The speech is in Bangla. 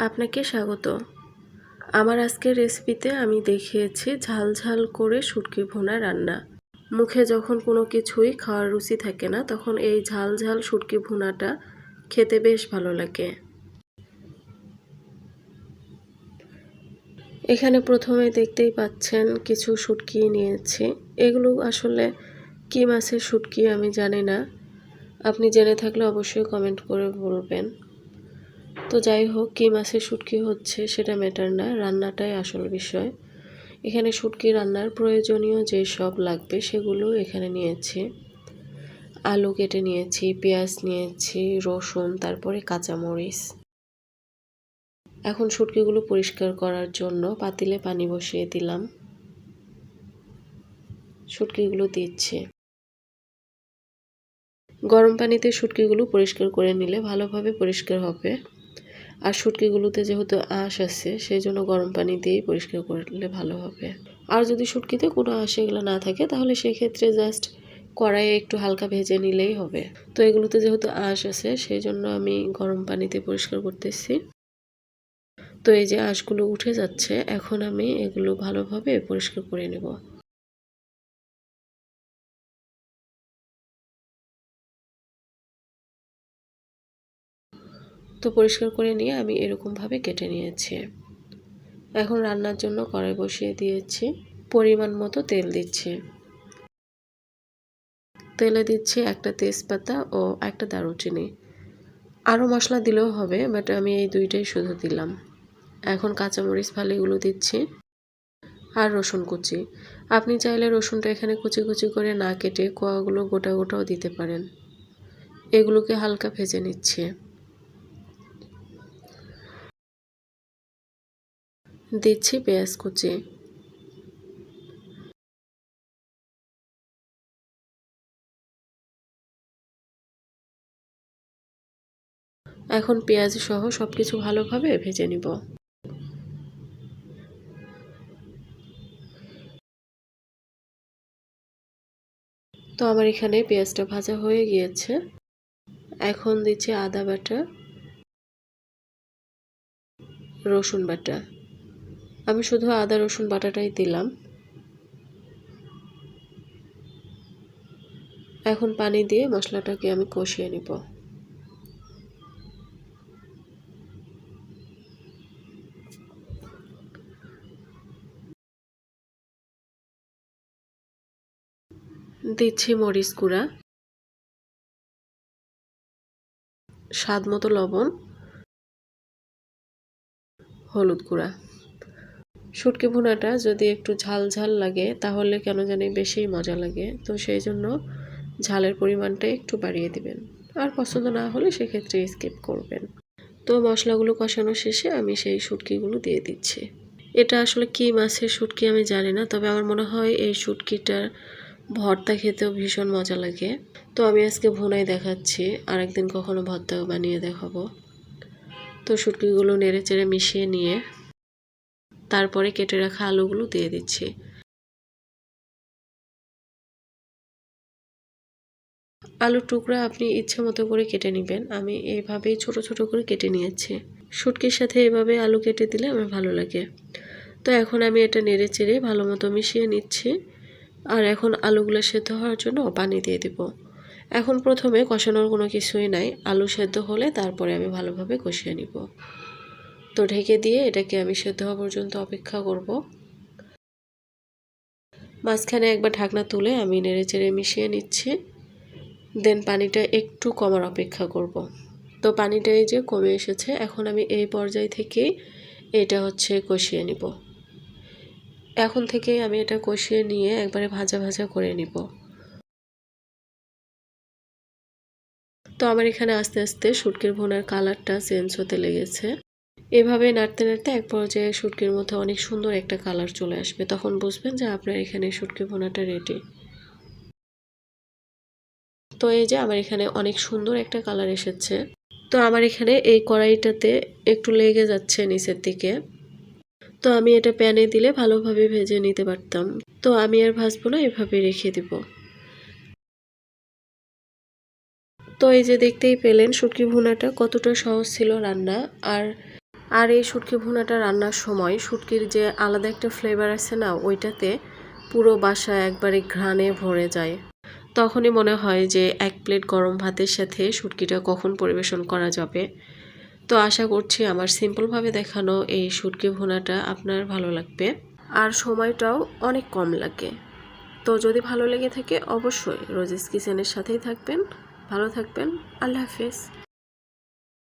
আপনাকে স্বাগত। আমার আজকের রেসিপিতে আমি দেখিয়েছি ঝাল ঝাল করে শুটকি ভোনা রান্না। মুখে যখন কোনো কিছুই খাওয়ার রুচি থাকে না, তখন এই ঝাল ঝাল শুটকি ভুনাটা খেতে বেশ ভালো লাগে। এখানে প্রথমে দেখতেই পাচ্ছেন কিছু শুটকি নিয়েছি। এগুলো আসলে কি মাছের শুটকি আমি জানি না। আপনি জেনে থাকলে অবশ্যই কমেন্ট করে বলবেন। তো যাই হোক, কী মাছের শুটকি হচ্ছে সেটা ম্যাটার না, রান্নাটাই আসল বিষয়। এখানে শুটকি রান্নার প্রয়োজনীয় যে সব লাগবে সেগুলো এখানে নিয়েছি। আলু কেটে নিয়েছি, পেঁয়াজ নিয়েছি, রসুন, তারপরে কাঁচামরিচ। এখন শুটকিগুলো পরিষ্কার করার জন্য পাতিলে পানি বসিয়ে দিলাম। শুটকিগুলো দিচ্ছে। গরম পানিতে শুটকিগুলো পরিষ্কার করে নিলে ভালোভাবে পরিষ্কার হবে। আর শুটকিগুলোতে যেহেতু আঁশ আছে সেই জন্য গরম পানি দিয়েই পরিষ্কার করলে ভালো হবে। আর যদি শুটকিতে কোনো আঁশ এগুলো না থাকে, তাহলে সেক্ষেত্রে জাস্ট কড়াইয়ে একটু হালকা ভেজে নিলেই হবে। তো এগুলোতে যেহেতু আঁশ আছে সেই জন্য আমি গরম পানিতে পরিষ্কার করতেছি। তো এই যে আঁশগুলো উঠে যাচ্ছে, এখন আমি এগুলো ভালোভাবে পরিষ্কার করে নেব। তো পরিষ্কার করে নিয়ে আমি এরকমভাবে কেটে নিয়েছি। এখন রান্নার জন্য কড়াই বসিয়ে দিয়েছি। পরিমাণ মতো তেল দিচ্ছি। তেলে দিচ্ছি একটা তেজপাতা ও একটা দারুচিনি। আরও মশলা দিলেও হবে, বাট আমি এই দুইটাই শুধু দিলাম। এখন কাঁচামরিচ, ফালিগুলো দিচ্ছি আর রসুন কুচি। আপনি চাইলে রসুনটা এখানে কুচি কুচি করে না কেটে কোয়াগুলো গোটা গোটাও দিতে পারেন। এগুলোকে হালকা ভেজে নিচ্ছে। দিচ্ছি পেঁয়াজ কুচি। এখন পেঁয়াজ সহ সব কিছু ভালোভাবে ভেজে নিব। তো আমার এখানে পেঁয়াজটা ভাজা হয়ে গিয়েছে। এখন দিচ্ছি আদা বাটা, রসুন বাটা। আমি শুধু আদা, রসুন, বাটাটাই দিলাম। এখন পানি দিয়ে মশলাটাকে আমি কষিয়ে নিব। দিচ্ছি মরিচ গুঁড়া। স্বাদ মতো লবণ। হলুদ গুঁড়া। শুটকি ভুনাটা যদি একটু ঝাল ঝাল লাগে, তাহলে কেন জানি বেশি মজা লাগে। তো সেই জন্য ঝালের পরিমাণটা একটু বাড়িয়ে দিবেন। আর পছন্দ না হলে সেক্ষেত্রে স্কিপ করবেন। তো মশলাগুলো কষানো শেষে আমি সেই শুটকিগুলো দিয়ে দিচ্ছি। এটা আসলে কি মাছের শুটকি আমি জানি না, তবে আমার মনে হয় এই শুটকিটার ভর্তা খেতেও ভীষণ মজা লাগে। তো আমি আজকে ভুনাই দেখাচ্ছি, আরেকদিন কখনো ভর্তাও বানিয়ে দেখাবো। তো শুটকিগুলো নেড়ে চেড়ে মিশিয়ে নিয়ে তারপরে কেটে রাখা আলুগুলো দিয়ে দিচ্ছি। আলুর টুকরা আপনি ইচ্ছে মতো করে কেটে নেবেন। আমি এইভাবেই ছোট ছোট করে কেটে নিয়েছি। শুটকির সাথে এভাবে আলু কেটে দিলে আমার ভালো লাগে। তো এখন আমি এটা নেড়ে চেড়ে ভালো মতো মিশিয়ে নিচ্ছি। আর এখন আলুগুলো সেদ্ধ হওয়ার জন্য পানি দিয়ে দিব। এখন প্রথমে কষানোর কোনো কিছুই নাই। আলু সেদ্ধ হলে তারপরে আমি ভালোভাবে কষিয়ে নিব। তো ঢেকে দিয়ে এটাকে আমি সেদ্ধ হওয়া পর্যন্ত অপেক্ষা করব। মাঝখানে একবার ঢাকনা তুলে আমি নেড়ে চেড়ে মিশিয়ে নিচ্ছি। দেন পানিটা একটু কমার অপেক্ষা করব। তো পানিটা এই যে কমে এসেছে, এখন আমি এই পর্যায় থেকেই এটা হচ্ছে কষিয়ে নিব। এখন থেকে আমি এটা কষিয়ে নিয়ে একবারে ভাজা ভাজা করে নিব। তো আমার এখানে আস্তে আস্তে শুটকির ভোনার কালারটা চেঞ্জ হতে লেগেছে। এভাবে নাড়তে নাড়তে এক পর্যায়ে শুটকির মধ্যে অনেক সুন্দর একটা কালার চলে আসবে। তখন বুঝবেন যে আপনার এখানে শুটকি ভোনাটা রেডি তো এই যে আমার এখানে অনেক সুন্দর একটা কালার এসেছে। তো আমার এখানে এই কড়াইটাতে একটু লেগে যাচ্ছে নিচের দিকে। তো আমি এটা প্যানে দিলে ভালোভাবে ভেজে নিতে পারতাম। তো আমি আর ভাজবো না, এভাবে রেখে দিব। তো এই যে দেখতেই পেলেন শুটকি ভুনাটা কতটা সহজ ছিল রান্না। আর আর এই শুটকি ভুনাটা রান্নার সময় শুটকির যে আলাদা একটা ফ্লেভার আছে না, ওইটাতে পুরো বাসা একবারে ঘ্রাণে ভরে যায়। তখনই মনে হয় যে এক প্লেট গরম ভাতের সাথে শুটকিটা কখন পরিবেশন করা যাবে। তো আশা করছি আমার সিম্পলভাবে দেখানো এই শুটকি ভুনাটা আপনার ভালো লাগবে। আর সময়টাও অনেক কম লাগে। তো যদি ভালো লেগে থাকে অবশ্যই রোজিস কিচেনের সাথেই থাকবেন। ভালো থাকবেন। আল্লাহ হাফেজ।